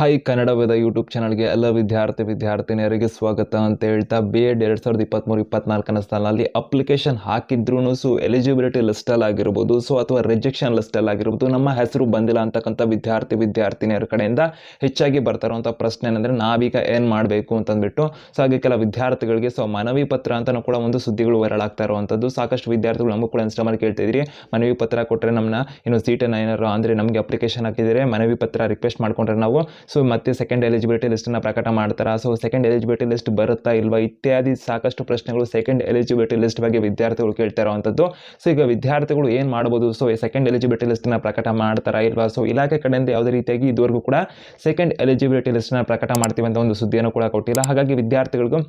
Hi Kannada Veda YouTube ಚಾನಲ್ಗೆ ಎಲ್ಲ ವಿದ್ಯಾರ್ಥಿ ವಿದ್ಯಾರ್ಥಿನಿಯರಿಗೆ ಸ್ವಾಗತ ಅಂತ ಹೇಳ್ತಾ ಬಿ ಎಡ್ ಎರಡು ಸಾವಿರದ ಇಪ್ಪತ್ತ್ಮೂರು ಇಪ್ಪತ್ನಾಲ್ಕನೇ ಸಾಲಿನಲ್ಲಿ ಅಪ್ಲಿಕೇಶನ್ ಹಾಕಿದ್ರೂ ಸೊ ಎಲಿಜಿಬಿಲಿಟಿ ಲಿಸ್ಟಲ್ಲಿ ಆಗಿರ್ಬೋದು, ಸೊ ಅಥವಾ ರಿಜೆಕ್ಷನ್ ಲಿಸ್ಟಲ್ಲಿ ಆಗಿರ್ಬೋದು, ನಮ್ಮ ಹೆಸರು ಬಂದಿಲ್ಲ ಅಂತಕ್ಕಂಥ ವಿದ್ಯಾರ್ಥಿ ವಿದ್ಯಾರ್ಥಿನಿಯರ ಕಡೆಯಿಂದ ಹೆಚ್ಚಾಗಿ ಬರ್ತಾರಂಥ ಪ್ರಶ್ನೆ ಏನಂದರೆ ನಾವೀಗ ಏನು ಮಾಡಬೇಕು ಅಂತಂದ್ಬಿಟ್ಟು, ಸೊ ಹಾಗೆ ಕೆಲ ವಿದ್ಯಾರ್ಥಿಗಳಿಗೆ ಸೊ ಮನವಿ ಪತ್ರ ಅಂತಲೂ ಕೂಡ ಒಂದು ಸುದ್ದಿಗಳು ವೈರಲ್ ಆಗ್ತಾ ಇರುವಂಥದ್ದು, ಸಾಕಷ್ಟು ವಿದ್ಯಾರ್ಥಿಗಳು ನಮಗೂ ಕೂಡ ಇನ್ಸ್ಟಾಮಲ್ಲಿ ಕೇಳ್ತಿದ್ರಿ, ಮನವಿ ಪತ್ರ ಕೊಟ್ಟರೆ ನಮ್ಮನ್ನ ಇನ್ನು ಸೀಟನ್ನು ಏನಾರು ಅಂದರೆ ನಮಗೆ ಅಪ್ಲಿಕೇಶನ್ ಹಾಕಿದರೆ ಮನವಿ ಪತ್ರ ರಿಕ್ವೆಸ್ಟ್ ಮಾಡ್ಕೊಂಡ್ರೆ ನಾವು ಸೊ ಮತ್ತೆ ಸೆಕೆಂಡ್ ಎಲಿಜಿಬಿಲಿಟಿ ಲಿಸ್ಟನ್ನು ಪ್ರಕಟ ಮಾಡ್ತಾರೆ? ಸೊ ಸೆಕೆಂಡ್ ಎಲಿಜಿಬಿಲಿಟಿ ಲಿಸ್ಟ್ ಬರುತ್ತಾ ಇಲ್ವಾ? ಇತ್ಯಾದಿ ಸಾಕಷ್ಟು ಪ್ರಶ್ನೆಗಳು ಸೆಕೆಂಡ್ ಎಲಿಜಿಬಿಲಿಟಿ ಲಿಸ್ಟ್ ಬಗ್ಗೆ ವಿದ್ಯಾರ್ಥಿಗಳು ಕೇಳ್ತಾ ಇರುವಂಥದ್ದು. ಸೊ ಈಗ ವಿದ್ಯಾರ್ಥಿಗಳು ಏನು ಮಾಡ್ಬೋದು? ಸೊ ಸೆಕೆಂಡ್ ಎಲಿಜಿಬಿಲಿಟಿ ಲಿಸ್ಟನ್ನು ಪ್ರಕಟ ಮಾಡ್ತಾರಾ ಇಲ್ವಾ? ಸೊ ಇಲಾಖೆ ಕಡೆಯಿಂದ ಯಾವುದೇ ರೀತಿಯಾಗಿ ಇದುವರೆಗೂ ಕೂಡ ಸೆಕೆಂಡ್ ಎಲಿಜಿಬಿಲಿಟಿ ಲಿಸ್ಟನ್ನ ಪ್ರಕಟ ಮಾಡ್ತೀವಿ ಅಂತ ಒಂದು ಸುದ್ದಿಯನ್ನು ಕೂಡ ಕೊಟ್ಟಿಲ್ಲ. ಹಾಗಾಗಿ ವಿದ್ಯಾರ್ಥಿಗಳಿಗೂ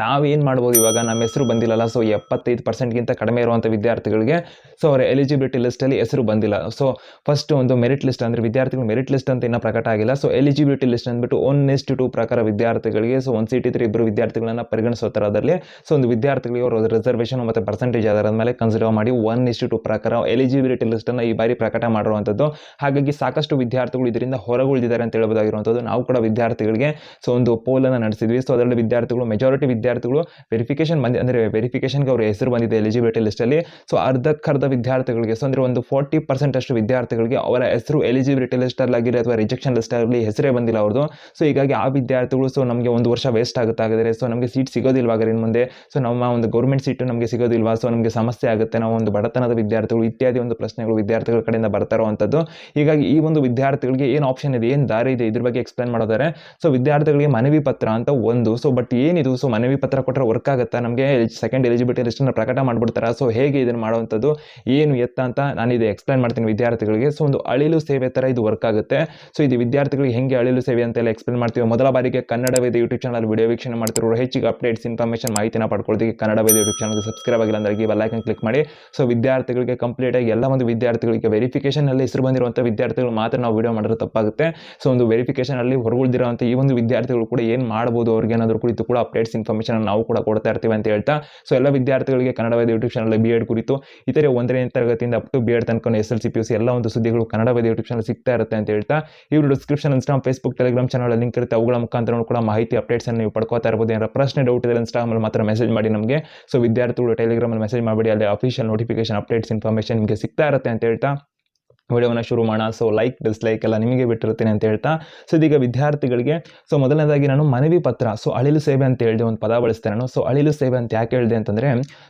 ತಾವೇನು ಮಾಡ್ಬೋದು ಇವಾಗ? ನಮ್ಮ ಹೆಸರು ಬಂದಿಲ್ಲಲ್ಲ ಸೊ ಎಪ್ಪತ್ತೈದು ಪರ್ಸೆಂಟ್ಗಿಂತ ಕಡಿಮೆ ಇರುವಂಥ ವಿದ್ಯಾರ್ಥಿಗಳಿಗೆ ಸೊ ಅವರ ಎಲಿಜಿಬಿಲಿಟಿ ಲಿಸ್ಟಲ್ಲಿ ಹೆಸರು ಬಂದಿಲ್ಲ. ಸೊ ಫಸ್ಟ್ ಒಂದು ಮೆರಿಟ್ ಲಿಸ್ಟ್ ಅಂದರೆ ವಿದ್ಯಾರ್ಥಿಗಳು ಮೆರಿಟ್ ಲಿಸ್ಟ್ ಅಂತ ಇನ್ನೂ ಪ್ರಕಟ ಆಗಿಲ್ಲ. ಸೊ ಎಲಿಜಿಬಿಲಿಟಿ ಲಿಸ್ಟ್ ಅಂದ್ಬಿಟ್ಟು ಒನ್ ಇಸ್ಟ್ ಟು ಪ್ರಕಾರ ವಿದ್ಯಾರ್ಥಿಗಳಿಗೆ ಸೊ ಒಂದು ಸೀಟ್ ತ್ರೀ ಇಬ್ಬರು ವಿದ್ಯಾರ್ಥಿಗಳನ್ನು ಪರಿಗಣಿಸೋ ಥರದಲ್ಲಿ ಸೊ ಒಂದು ವಿದ್ಯಾರ್ಥಿಗಳಿಗೆ ಅವರು ರಿಸರ್ವೇಷನ್ ಮತ್ತು ಪರ್ಸೆಂಟೇಜ್ ಅದರ ಮೇಲೆ ಕನ್ಸಿಡರ್ ಮಾಡಿ ಒನ್ ಇಷ್ಟು ಟು ಪ್ರಕಾರ ಎಲಿಜಿಬಿಲಿಟಿ ಲಿಸ್ಟನ್ನು ಈ ಬಾರಿ ಪ್ರಕಟ ಮಾಡಿರುವಂಥದ್ದು ಹಾಗಾಗಿ ಸಾಕಷ್ಟು ವಿದ್ಯಾರ್ಥಿಗಳು ಇದರಿಂದ ಹೊರಗುಳಿದಿದ್ದಾರೆ ಅಂತ ಹೇಳ್ಬೋದಾಗಿರುವಂಥದ್ದು ನಾವು ಕೂಡ ವಿದ್ಯಾರ್ಥಿಗಳಿಗೆ ಸೊ ಒಂದು ಪೋಲನ್ನು ನಡೆಸಿದ್ವಿ. ಸೊ ಅದರಲ್ಲಿ ವಿದ್ಯಾರ್ಥಿಗಳು ಮೆಜಾರಿಟಿ ವಿದ್ಯಾರ್ಥಿಗಳು ವೆರಿಫಿಕೇಶನ್ ಬಂದಿ, ಅಂದರೆ ವೆರಿಫಿಕೇಷನ್ಗೆ ಅವ್ರ ಹೆಸರು ಬಂದಿದೆ ಎಲಿಜಿಬಿಲಿಟಿ ಲಿಸ್ಟಲ್ಲಿ ಸೊ ಅರ್ಧಕ್ಕರ್ಧ ವಿದ್ಯಾರ್ಥಿಗಳಿಗೆ ಸೊ ಅಂದರೆ ಒಂದು ಫೋರ್ಟಿ ಪರ್ಸೆಂಟ್ ಅಷ್ಟು ವಿದ್ಯಾರ್ಥಿಗಳಿಗೆ ಅವರ ಹೆಸರು ಎಲಿಜಿಬಿಲಿಟಿ ಲಿಸ್ಟಲ್ಲಾಗಿರಿ ಅಥವಾ ರಿಜೆಕ್ಷನ್ ಲಿಸ್ಟಲ್ಲಿ ಹೆಸರೇ ಬಂದಿಲ್ಲ ಅವ್ರದ್ದು. ಸೊ ಹೀಗಾಗಿ ಆ ವಿದ್ಯಾರ್ಥಿಗಳು ಸೊ ನಮಗೆ ಒಂದು ವರ್ಷ ವೇಸ್ಟ್ ಆಗುತ್ತೆ ಹಾಗಾದರೆ. ಸೊ ನಮಗೆ ಸೀಟ್ ಸಿಗೋದಿಲ್ವಾಗ ಇನ್ನು ಮುಂದೆ? ಸೊ ನಮ್ಮ ಒಂದು ಗೌರ್ಮೆಂಟ್ ಸೀಟು ನಮಗೆ ಸಿಗೋದಿಲ್ವಾ? ಸೊ ನಮಗೆ ಸಮಸ್ಯೆ ಆಗುತ್ತೆ. ನಾವು ಒಂದು ಬಡತನದ ವಿದ್ಯಾರ್ಥಿಗಳು, ಇತ್ಯಾದಿ ಒಂದು ಪ್ರಶ್ನೆಗಳು ವಿದ್ಯಾರ್ಥಿಗಳ ಕಡೆಯಿಂದ ಬರ್ತಾ ಇರುವಂಥದ್ದು ಹೀಗಾಗಿ ಈ ಒಂದು ವಿದ್ಯಾರ್ಥಿಗಳಿಗೆ ಏನು ಆಪ್ಷನ್ ಇದೆ, ಏನು ದಾರಿ ಇದೆ, ಇದ್ರ ಬಗ್ಗೆ ಎಕ್ಸ್ಪ್ಲೇನ್ ಮಾಡೋದಾರೆ ಸೊ ವಿದ್ಯಾರ್ಥಿಗಳಿಗೆ ಮನವಿ ಪತ್ರ ಅಂತ ಒಂದು. ಸೊ ಬಟ್ ಏನಿದು? ಸೊ ಮನವಿ ಪತ್ರ ಕೊಟ್ಟರೆ ವರ್ಕ್ ಆಗುತ್ತೆ? ನಮಗೆ ಸೆಕೆಂಡ್ ಎಲಿಜಿಬಿಲಿಟಿ ಲಿಸ್ಟನ್ನು ಪ್ರಕಟ ಮಾಡಿಬಿಡ್ತಾರೆ? ಸೊ ಹೇಗೆ ಇದನ್ನು ಮಾಡುವಂಥದ್ದು? ಏನು ಎತ್ತ ಅಂತ ನಾನು ಇದು ಎಕ್ಸ್ಪ್ಲೈನ್ ಮಾಡ್ತೀನಿ ವಿದ್ಯಾರ್ಥಿಗಳಿಗೆ. ಸೊ ಒಂದು ಅಳಿಲು ಸೇವೆ ಥರ ಇದು ವರ್ಕ್ ಆಗುತ್ತೆ. ಸೊ ಇದು ವಿದ್ಯಾರ್ಥಿಗಳಿಗೆ ಹೆಂಗೆ ಅಳಿಲು ಸೇವೆ ಅಂತೆಲ್ಲ ಎಕ್ಸ್ಪ್ಲೈನ್ ಮಾಡ್ತೀವಿ? ಮೊದಲ ಬಾರಿಗೆ Kannada Veda YouTube channel video ವೀಕ್ಷಣೆ ಮಾಡ್ತಿರೋ ಹೆಚ್ಚಿಗೆ ಅಪ್ಡೇಟ್ಸ್ ಇನ್ಫಾರ್ಮೇಷನ್ ಮಾಹಿತಿನ ಪಡ್ಕೊಳ್ತೀವಿ ಕನ್ನಡ ವೇದ ಯೂಟ್ಯೂಬ್ ಚಾನಲ್ಗೆ ಸಬ್ಸ್ಕ್ರೈಬ್ ಆಗಿಲ್ಲ ಅಂದ್ರೆ ಬೆಲ್ಲೈಕನ್ ಕ್ಲಿಕ್ ಮಾಡಿ. ಸೊ ವಿದ್ಯಾರ್ಥಿಗಳಿಗೆ ಕಂಪ್ಲೀಟ್ ಆಗಿ ಎಲ್ಲ ಒಂದು ವಿದ್ಯಾರ್ಥಿಗಳಿಗೆ ವೆರಿಫಿಕೇಷನಲ್ಲಿ ಹೆಸರು ಬಂದಿರುವಂಥ ವಿದ್ಯಾರ್ಥಿಗಳು ಮಾತ್ರ ನಾವು ವಿಡಿಯೋ ಮಾಡಿದ್ರೆ ತಪ್ಪಾಗುತ್ತೆ. ಸೊ ಒಂದು ವೆರಿಫಿಕೇಷನಲ್ಲಿ ಹೊರಗುಳಿದಿರುವಂಥ ಈ ಒಂದು ವಿದ್ಯಾರ್ಥಿಗಳು ಕೂಡ ಏನು ಮಾಡ್ಬೋದು? ಅವ್ರಿಗೆ ಏನಾದರೂ ಕುರಿತು ಕೂಡ ಅಪ್ಡೇಟ್ಸ್ ಇನ್ಫಾರ್ಮೇಷನ್ ನಾವು ಕೂಡ ಕೊಡ್ತಾ ಇರ್ತೀವಿ ಅಂತ ಹೇಳ್ತಾ ಸೊ ಎಲ್ಲ ವಿದ್ಯಾರ್ಥಿಗಳಿಗೆ Kannada Veda YouTube channel B Ed ಕುರಿತು ಇತರೆ ಒಂದನೇ ತರಗತಿಯಿಂದ ಅಪ್ ಟು ಬಿ ಎಡ್ ತನಕ S L C P U C ಎಲ್ಲ ಒಂದು ಸುದ್ದಿಗಳು ಕನ್ನಡ ವೇದ ಯೂಟ್ಯೂಬ್ ಚಾನಲ್ ಸಿಗ್ತಾ ಇರುತ್ತೆ ಅಂತ ಹೇಳ್ತಾ, ಇವರು description Instagram Facebook Telegram channel link ಇರುತ್ತೆ, ಅವುಗಳ ಮುಖಾಂತರ ಕೂಡ ಮಾಹಿತಿ ಅಪ್ಡೇಟ್ಸ್ ಅನ್ನು ನೀವು ಪಡ್ಕೋತಾ ಇರ್ಬೋದು ಏನಾರ ಪ್ರಶ್ನೆ ಡೌಟ್ ಇದೆ ಇನ್ಸ್ಟಾಗ್ರಾಮಲ್ಲಿ ಮಾತ್ರ ಮೆಸೇಜ್ ಮಾಡಿ ನಮಗೆ. ಸೊ ವಿದ್ಯಾರ್ಥಿಗಳು ಟೆಲಿಗ್ರಾಮಲ್ಲಿ ಮೆಸೇಜ್ ಮಾಡಿ ಅಲ್ಲಿ ಅಫಿಷಿಯಲ್ ನೋಟಿಫಿಕೇಶನ್ ಅಪ್ಡೇಟ್ಸ್ ಇನ್ಫಾರ್ಮೇಷನ್ ನಿಮಗೆ ಸಿಗ್ತಾ ಇರುತ್ತೆ ಅಂತ ಹೇಳ್ತಾ. ವಿಡಿಯೋವನ್ನು ಶುರು ಮಾಡೋಣ. ಸೊ ಲೈಕ್ ಡಿಸ್ಲೈಕ್ ಎಲ್ಲ ನಿಮಗೆ ಬಿಟ್ಟಿರ್ತೀನಿ ಅಂತ ಹೇಳ್ತಾ ಸೊ ಇದೀಗ ವಿದ್ಯಾರ್ಥಿಗಳಿಗೆ ಸೊ ಮೊದಲನೇದಾಗಿ ನಾನು ಮನವಿ ಪತ್ರ ಸೊ ಅಳಿಲು ಸೇವೆ ಅಂತ ಹೇಳಿದೆ, ಒಂದು ಪದ ಬಳಸ್ತೇನೆ ನಾನು. ಸೊ ಅಳಿಲು ಸೇವೆ ಅಂತ ಯಾಕೆ ಹೇಳಿದೆ ಅಂತಂದರೆ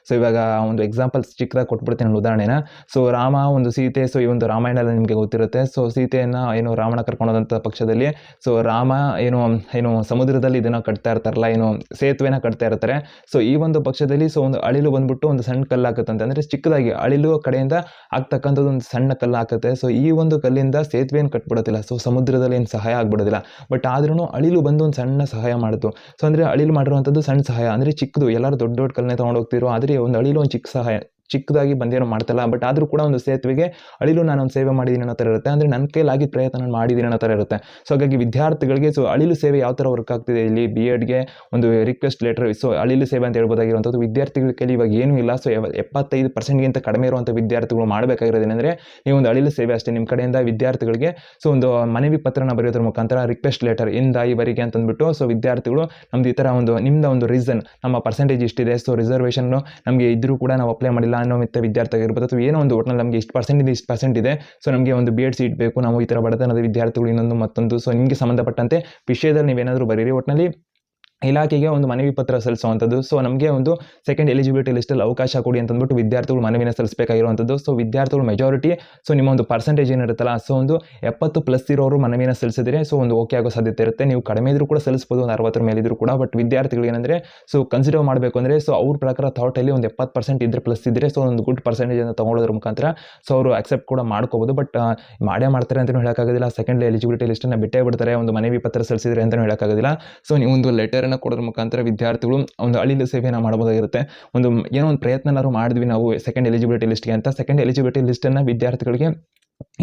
ಸೊ ಇವಾಗ ಒಂದು ಎಕ್ಸಾಂಪಲ್ಸ್ ಚಿಕ್ಕದಾಗ ಕೊಟ್ಬಿಡ್ತೀನಿ ನಾನು ಉದಾಹರಣೆನ. ಸೊ ರಾಮ ಒಂದು ಸೀತೆ ಸೊ ಈ ಒಂದು ರಾಮಾಯಣದಲ್ಲಿ ನಿಮಗೆ ಗೊತ್ತಿರುತ್ತೆ. ಸೊ ಸೀತೆಯನ್ನು ಏನು ರಾವಣ ಕರ್ಕೊಂಡೋದಂಥ ಪಕ್ಷದಲ್ಲಿ ಸೊ ರಾಮ ಏನು ಏನು ಸಮುದ್ರದಲ್ಲಿ ಇದನ್ನು ಕಟ್ತಾ ಇರ್ತಾರಲ್ಲ, ಏನು ಸೇತುವೆನ ಕಟ್ತಾ ಇರ್ತಾರೆ. ಸೊ ಈ ಒಂದು ಪಕ್ಷದಲ್ಲಿ ಸೊ ಒಂದು ಅಳಿಲು ಬಂದ್ಬಿಟ್ಟು ಒಂದು ಸಣ್ಣ ಕಲ್ಲು ಹಾಕುತ್ತಂತೆ ಅಂದರೆ ಚಿಕ್ಕದಾಗಿ ಅಳಿಲು ಕಡೆಯಿಂದ ಆಗ್ತಕ್ಕಂಥದ್ದು ಒಂದು ಸಣ್ಣ ಕಲ್ಲು ಹಾಕುತ್ತೆ. ಸೊ ಈ ಒಂದು ಕಲ್ಲಿಂದ ಸೇತುವೆಯನ್ನು ಕಟ್ಬಿಡೋದಿಲ್ಲ. ಸೊ ಸಮುದ್ರದಲ್ಲಿ ಏನು ಸಹಾಯ ಆಗ್ಬಿಡೋದಿಲ್ಲ. ಬಟ್ ಆದ್ರೂ ಅಳಿಲು ಬಂದು ಒಂದು ಸಣ್ಣ ಸಹಾಯ ಮಾಡಿತು. ಸೊ ಅಂದರೆ ಅಳಿಲು ಮಾಡಿರುವಂಥದ್ದು ಸಣ್ಣ ಸಹಾಯ. ಅಂದರೆ ಚಿಕ್ಕದು. ಎಲ್ಲರೂ ದೊಡ್ಡ ದೊಡ್ಡ ಕಲ್ಲನ್ನೇ ತೊಗೊಂಡು ಹೋಗ್ತಿರೋ ಆದರೆ ಒಂದು ಅಳಿಲು ಒಂದು ಚಿಕ್ಕ ಸಹಾಯ. ಚಿಕ್ಕದಾಗಿ ಬಂದೇನೋ ಮಾಡ್ತಲ್ಲ ಬಟ್ ಆದರೂ ಕೂಡ ಒಂದು ಸೇತುವೆಗೆ ಅಳಿಲು ನಾನು ಒಂದು ಸೇವೆ ಮಾಡಿದ್ದೀನಿ ಅನ್ನೋ ಥರ ಇರುತ್ತೆ. ಅಂದರೆ ನನ್ನ ಕೈಲಾಗಿ ಪ್ರಯತ್ನ ನಾನು ಮಾಡಿದ್ದೀನಿ ಅನ್ನೋ ಥರ ಇರುತ್ತೆ. ಸೊ ಹಾಗಾಗಿ ವಿದ್ಯಾರ್ಥಿಗಳಿಗೆ ಸೊ ಅಳಿಲು ಸೇವೆ ಯಾವ ಥರ ವರ್ಕ್ ಆಗ್ತಿದೆ ಇಲ್ಲಿ ಬಿ ಎಡ್ಗೆ ಒಂದು ರಿಕ್ವೆಸ್ಟ್ ಲೆಟರ್ ಸೊ ಅಳಿಲು ಸೇವೆ ಅಂತ ಹೇಳ್ಬೋದಾಗಿರುವಂಥದ್ದು ವಿದ್ಯಾರ್ಥಿಗಳ ಕೈಲಿ ಇವಾಗ ಏನೂ ಇಲ್ಲ. ಸೊ ಎಪ್ಪತ್ತೈದು ಪರ್ಸೆಂಟ್ಗಿಂತ ಕಡಿಮೆ ಇರುವಂಥ ವಿದ್ಯಾರ್ಥಿಗಳು ಮಾಡಬೇಕಾಗಿರೋದೇನೆಂದರೆ ನೀವು ಒಂದು ಅಳಿಲು ಸೇವೆ ಅಷ್ಟೇ ನಿಮ್ಮ ಕಡೆಯಿಂದ ವಿದ್ಯಾರ್ಥಿಗಳಿಗೆ ಸೊ ಒಂದು ಮನವಿ ಪತ್ರನ ಬರೆಯೋದ್ರ ಮುಖಾಂತರ ರಿಕ್ವೆಸ್ಟ್ ಲೆಟರ್ ಇಂದ ಇವರಿಗೆ ಅಂತಂದ್ಬಿಟ್ಟು ಸೊ ವಿದ್ಯಾರ್ಥಿಗಳು ನಮ್ದು ಈ ಥರ ಒಂದು ನಿಮ್ಮದ ಒಂದು ರೀಸನ್ ನಮ್ಮ ಪರ್ಸೆಂಟೇಜ್ ಇಷ್ಟಿದೆ. ಸೊ ರಿಸರ್ವೇಷನ್ನು ನಮಗೆ ಇದ್ರೂ ಕೂಡ ನಾವು ಅಪ್ಲೈ ಮಾಡಿಲ್ಲ ಅನ್ನೋ ಮಿತ್ತ ವಿದ್ಯಾರ್ಥಿ ಆಗಿರ್ಬೋದು ಅಥವಾ ಏನೋ ಒಂದು ಒಟ್ಟಿನಲ್ಲಿ ನಮಗೆ ಇಷ್ಟು ಪರ್ಸೆಂಟ್ ಇದೆ, ಇಷ್ಟು ಪರ್ಸೆಂಟ್ ಇದೆ ಸೊ ನಮಗೆ ಒಂದು ಬಿ ಎಡ್ ಸೀಟ್ ಬೇಕು, ನಾವು ಈ ಥರ ಬಡತನದ ವಿದ್ಯಾರ್ಥಿಗಳು ಇನ್ನೊಂದು ಮತ್ತೊಂದು ಸೊ ನಿಮಗೆ ಸಂಬಂಧಪಟ್ಟಂತೆ ವಿಷಯದಲ್ಲಿ ನೀವೇನಾದರೂ ಬರೀರಿ ಒಟ್ಟಿನಲ್ಲಿ ಇಲಾಖೆಗೆ ಒಂದು ಮನವಿ ಪತ್ರ ಸಲ್ಲಿಸುವಂಥದ್ದು. ಸೊ ನಮಗೆ ಒಂದು ಸೆಕೆಂಡ್ ಎಲಿಜಿಬಿಲಿಟಿ ಲಿಸ್ಟಲ್ಲಿ ಅವಕಾಶ ಕೊಡಿ ಅಂತಂದ್ಬಿಟ್ಟು ವಿದ್ಯಾರ್ಥಿಗಳು ಮನವಿನ ಸಲ್ಲಿಸಬೇಕಾಗಿರುವಂಥದ್ದು. ಸೊ ವಿದ್ಯಾರ್ಥಿಗಳು ಮೆಜಾರಿಟಿ ಸೊ ನಿಮ್ಮ ಒಂದು ಪರ್ಸೆಂಟೇಜ್ ಏನಿರುತ್ತಲ್ಲ ಸೊ ಒಂದು ಎಪ್ಪತ್ತು ಪ್ಲಸ್ ಇರೋರು ಮನವಿನ ಸಲ್ಲಿಸಿದರೆ ಸೊ ಒಂದು ಓಕೆ ಆಗೋ ಸಾಧ್ಯತೆ ಇರುತ್ತೆ. ನೀವು ಕಡಿಮೆ ಇದ್ರೂ ಕೂಡ ಸಲ್ಲಿಸ್ಬೋದು, ಒಂದು ಅರವತ್ತರ ಮೇಲಿದ್ರು ಕೂಡ ಬಟ್ ವಿದ್ಯಾರ್ಥಿಗಳು ಏನಂದರೆ ಸೊ ಕನ್ಸಿಡರ್ ಮಾಡಬೇಕು ಅಂದರೆ ಸೊ ಅವ್ರ ಪ್ರಕಾರ ಥಾಟಲ್ಲಿ ಒಂದು ಎಪ್ಪತ್ತು ಪರ್ಸೆಂಟ್ ಇದ್ರೆ ಪ್ಲಸ್ ಇದ್ದರೆ ಸೊ ಒಂದು ಗುಡ್ ಪರ್ಸೆಂಟೇಜನ್ನು ತೊಗೊಳೋದ್ರ ಮುಖಾಂತರ ಸೊ ಅವರು ಅಕ್ಸೆಪ್ಟ್ ಕೂಡ ಮಾಡ್ಕೋಬೋದು. ಬಟ್ ಮಾಡೇ ಮಾಡ್ತಾರೆ ಅಂತಲೂ ಹೇಳೋಕ್ಕಾಗೋದಿಲ್ಲ. ಸೆಕೆಂಡ್ ಎಲಿಜಿಬಿಲಿಟಿ ಲಿಸ್ಟನ್ನು ಬಿಟ್ಟೇ ಬಿಡ್ತಾರೆ. ಒಂದು ಮನವಿ ಪತ್ರ ಸಲ್ಲಿಸಿದ್ರೆ ಅಂತಲೂ ಹೇಳೋಕ್ಕಾಗೋದಿಲ್ಲ. ಸೊ ನೀವು ಒಂದು ಲೆಟರನ್ನು ಕೊಡೋದ್ರ ಮುಖಾಂತರ ವಿದ್ಯಾರ್ಥಿಗಳು ಒಂದು ಅಳಿಲು ಸೇವೆಯನ್ನು ಮಾಡಬಹುದಾಗಿರುತ್ತೆ ಒಂದು ಏನೋ ಒಂದು ಪ್ರಯತ್ನನಾದ್ರು ಮಾಡಿದ್ವಿ ನಾವು ಸೆಕೆಂಡ್ ಎಲಿಜಿಬಿಲಿಟಿ ಲಿಸ್ಟ್ಗೆ ಅಂತ ಸೆಕೆಂಡ್ ಎಲಿಜಿಬಿಲಿಟಿ ಲಿಸ್ಟನ್ನು ವಿದ್ಯಾರ್ಥಿಗಳಿಗೆ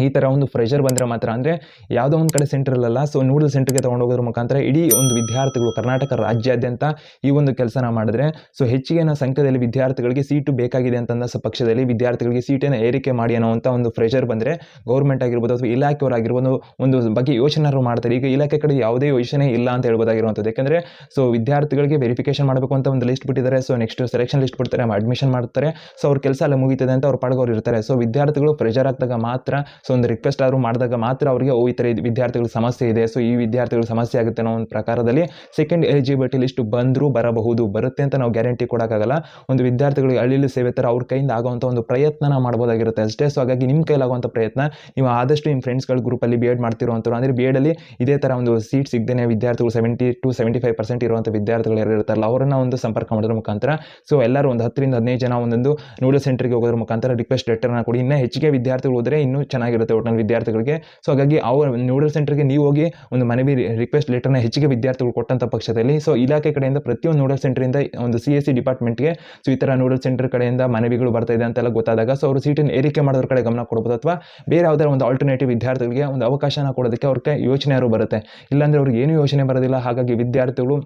ಈ ಥರ ಒಂದು ಫ್ರೆಷರ್ ಬಂದರೆ ಮಾತ್ರ ಅಂದರೆ ಯಾವುದೋ ಒಂದು ಕಡೆ ಸೆಂಟರ್ ಇರಲ್ಲ ಸೊ ನೂಡಲ್ ಸೆಂಟ್ರಿಗೆ ತೊಗೊಂಡೋಗೋದ್ರ ಮುಖಾಂತರ ಇಡೀ ಒಂದು ವಿದ್ಯಾರ್ಥಿಗಳು, ಕರ್ನಾಟಕ ರಾಜ್ಯಾದ್ಯಂತ ಈ ಒಂದು ಕೆಲಸನ ಮಾಡಿದ್ರೆ ಸೊ ಹೆಚ್ಚಿಗೆನ ಸಂಖ್ಯೆಯಲ್ಲಿ ವಿದ್ಯಾರ್ಥಿಗಳಿಗೆ ಸೀಟು ಬೇಕಾಗಿದೆ ಅಂತಂದ ಸ ಪಕ್ಷದಲ್ಲಿ ವಿದ್ಯಾರ್ಥಿಗಳಿಗೆ ಸೀಟನ್ನು ಏರಿಕೆ ಮಾಡಿ ಅನ್ನೋವಂಥ ಒಂದು ಫ್ರೆಷರ್ ಬಂದರೆ ಗೌರ್ಮೆಂಟ್ ಆಗಿರ್ಬೋದು ಅಥವಾ ಇಲಾಖೆಯವರಾಗಿರ್ಬೋದು ಒಂದು ಬಗ್ಗೆ ಯೋಚನೆರು ಮಾಡ್ತಾರೆ. ಈಗ ಇಲಾಖೆ ಕಡೆ ಯಾವುದೇ ಯೋಚನೆ ಇಲ್ಲ ಅಂತ ಹೇಳ್ಬೋದಾಗಿರುವಂಥದ್ದು. ಯಾಕೆಂದರೆ ಸೊ ವಿದ್ಯಾರ್ಥಿಗಳಿಗೆ ವೆರಿಫಿಕೇಶನ್ ಮಾಡಬೇಕು ಅಂತ ಒಂದು ಲಿಸ್ಟ್ ಬಿಟ್ಟಿದ್ದಾರೆ. ಸೊ ನೆಕ್ಸ್ಟ್ ಸೆಲೆಕ್ಷನ್ ಲಿಸ್ಟ್ ಬಿಡ್ತಾರೆ ಅಡ್ಮಿಷನ್ ಮಾಡ್ತಾರೆ. ಸೊ ಅವ್ರ ಕೆಲಸ ಎಲ್ಲ ಮುಗಿತದೆ ಅಂತ ಅವ್ರ ಪಾಡ್ಗೋರು ಇರ್ತಾರೆ. ಸೊ ವಿದ್ಯಾರ್ಥಿಗಳು ಪ್ರೆಷರ್ ಆಗ್ದಾಗ ಮಾತ್ರ ಸೊ ಒಂದು ರಿಕ್ವೆಸ್ಟ್ ಆದರೂ ಮಾಡಿದಾಗ ಮಾತ್ರ ಅವರಿಗೆ, ಓ, ಈ ಥರ ವಿದ್ಯಾರ್ಥಿಗಳ ಸಮಸ್ಯೆ ಇದೆ. ಸೊ ಈ ವಿದ್ಯಾರ್ಥಿಗಳ ಸಮಸ್ಯೆ ಆಗುತ್ತೆ ಅನ್ನೋ ಒಂದು ಪ್ರಕಾರದಲ್ಲಿ ಸೆಕೆಂಡ್ ಎಲಿಜಿಬಿಲಿಟಿ ಲಿಸ್ಟ್ ಬಂದರೂ ಬರಬಹುದು. ಬರುತ್ತೆ ಅಂತ ನಾವು ಗ್ಯಾರಂಟಿ ಕೊಡೋಕ್ಕಾಗಲ್ಲ. ಒಂದು ವಿದ್ಯಾರ್ಥಿಗಳಿಗೆ ಅಳಿಲು ಸೇವೆ ಥರ ಅವ್ರ ಕೈಯಿಂದ ಆಗುವಂಥ ಒಂದು ಪ್ರಯತ್ನನ ಮಾಡ್ಬೋದಾಗಿರುತ್ತೆ ಅಷ್ಟೇ. ಸೊ ಹಾಗಾಗಿ ನಿಮ್ಮ ಕೈಲಾಗುವಂಥ ಪ್ರಯತ್ನ, ನೀವು ಆದಷ್ಟು ನಿಮ್ಮ ಫ್ರೆಂಡ್ಸ್ಗಳ ಗ್ರೂಪಲ್ಲಿ ಬಿ ಎಡ್ ಮಾಡ್ತಿರುವಂಥವ್ರು ಅಂದರೆ ಬಿ ಎಡಲ್ಲಿ ಇದೇ ಥರ ಒಂದು ಸೀಟ್ ಸಿಗದೇ ವಿದ್ಯಾರ್ಥಿಗಳು seventy two seventy five percent ಇರುವಂಥ ವಿದ್ಯಾರ್ಥಿಗಳು ಯಾರು ಇರ್ತಾರಲ್ಲ, ಅವರನ್ನ ಒಂದು ಸಂಪರ್ಕ ಮಾಡೋದ್ರ ಮುಖಾಂತರ ಸೊ ಎಲ್ಲರೂ ಒಂದು ಹತ್ತರಿಂದ ಹದಿನೈದು ಜನ ಒಂದೊಂದು ನೂಡಲ್ ಸೆಂಟರ್ಗೆ ಹೋಗೋದ್ರ ಮುಖಾಂತರ ರಿಕ್ವೆಸ್ಟ್ ಲೆಟರ್ನ ಕೊಡಿ. ಇನ್ನೂ ಹೆಚ್ಚಿಗೆ ವಿದ್ಯಾರ್ಥಿಗಳು ಹೋದರೆ ಇನ್ನೂ ಚೆನ್ನಾಗಿರುತ್ತೆ ಒಟ್ಟಿನಲ್ಲಿ ವಿದ್ಯಾರ್ಥಿಗಳಿಗೆ. ಸೊ ಹಾಗಾಗಿ ಅವ್ರ ನೂಡಲ್ ಸೆಂಟರ್ಗೆ ನೀವು ಹೋಗಿ ಒಂದು ಮನವಿ ರಿಕ್ವೆಸ್ಟ್ ಲೆಟರ್ನ ಹೆಚ್ಚಿಗೆ ವಿದ್ಯಾರ್ಥಿಗಳು ಕೊಟ್ಟಂಥ ಪಕ್ಷದಲ್ಲಿ ಸೊ ಇಲಾಖೆ ಕಡೆಯಿಂದ ಪ್ರತಿಯೊಂದು ನೂಡಲ್ ಸೆಂಟರಿಂದ ಒಂದು ಸಿ ಎಸ್ ಸಿ ಡಿಪಾರ್ಟ್ಮೆಂಟ್ಗೆ ಸೊ ಈ ಥರ ನೂಡಲ್ ಸೆಂಟರ್ ಕಡೆಯಿಂದ ಮನವಿಗಳು ಬರ್ತಾ ಇದೆ ಅಂತೆಲ್ಲ ಗೊತ್ತಾದಾಗ ಸೊ ಅವರು ಸೀಟನ್ನು ಏರಿಕೆ ಮಾಡೋದ್ರ ಕಡೆ ಗಮನ ಕೊಡ್ಬೋದು ಅಥವಾ ಬೇರೆ ಯಾವುದಾದ್ರು ಒಂದು ಆಲ್ಟರ್ನೇಟಿವ್ ವಿದ್ಯಾರ್ಥಿಗಳಿಗೆ ಒಂದು ಅವಕಾಶನ ಕೊಡೋದಕ್ಕೆ ಅವ್ರಿಗೆ ಯೋಚನೆ ಯಾರು ಬರುತ್ತೆ? ಇಲ್ಲಾಂದರೆ ಅವ್ರಿಗೆ ಏನೂ ಯೋಚನೆ ಬರೋದಿಲ್ಲ. ಹಾಗಾಗಿ ವಿದ್ಯಾರ್ಥಿಗಳು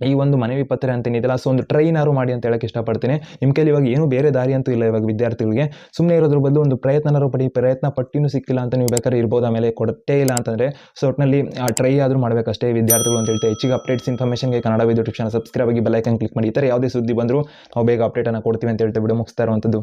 ಈ ಒಂದು ಮನವಿ ಪತ್ರ ಅಂತ ಸೊ ಒಂದು ಟ್ರೈನಾರು ಮಾಡಿ ಅಂತ ಹೇಳಕ್ಕೆ ಇಷ್ಟಪಡ್ತೀನಿ. ನಿಮ್ಮ ಕೈಲಿ ಇವಾಗ ಏನು ಬೇರೆ ದಾರಿ ಅಂತೂ ಇಲ್ಲ ಇವಾಗ ವಿದ್ಯಾರ್ಥಿಗಳಿಗೆ. ಸುಮ್ಮನೆ ಇರೋದ್ರ ಬದಲು ಒಂದು ಪ್ರಯತ್ನನಾರು ಪಡಿ ಪ್ರಯತ್ನ ಪಟ್ಟಿನೂ ಸಿಕ್ಕಿಲ್ಲ ಅಂತ ನೀವು ಬೇಕಾದ್ರೆ ಇರ್ಬೋದು, ಆಮೇಲೆ ಕೊಡಟ್ಟೇ ಇಲ್ಲ ಅಂತಂದರೆ, ಸೊ ಒಟ್ಟಿನಲ್ಲಿ ಟ್ರೈ ಆದರೂ ಮಾಡಬೇಕಷ್ಟೇ ವಿದ್ಯಾರ್ಥಿಗಳು ಅಂತ ಹೇಳ್ತಾ, ಹೆಚ್ಚಿಗೆ ಅಪ್ಡೇಟ್ಸ್ ಇನ್ಫಾರ್ಮೇಷನ್ಗೆ ಕನ್ನಡ ವಿದ್ಯುತ್ ಶಿಕ್ಷಣ ಸಬ್ಸ್ಕ್ರೈಬ್ ಆಗಿ ಬೆಲೈಕನ್ ಕ್ಲಿಕ್ ಮಾಡಿ, ಈ ಥರ ಯಾವುದೇ ಸುದ್ದಿ ಬಂದರೂ ನಾವು ಬೇಗ ಅಪ್ಡೇಟನ್ನು ಕೊಡ್ತೀವಿ ಅಂತ ಹೇಳ್ತಾ ಬಿಡು, ಮುಗಿಸ್ತಾ ಇರುವಂಥದ್ದು.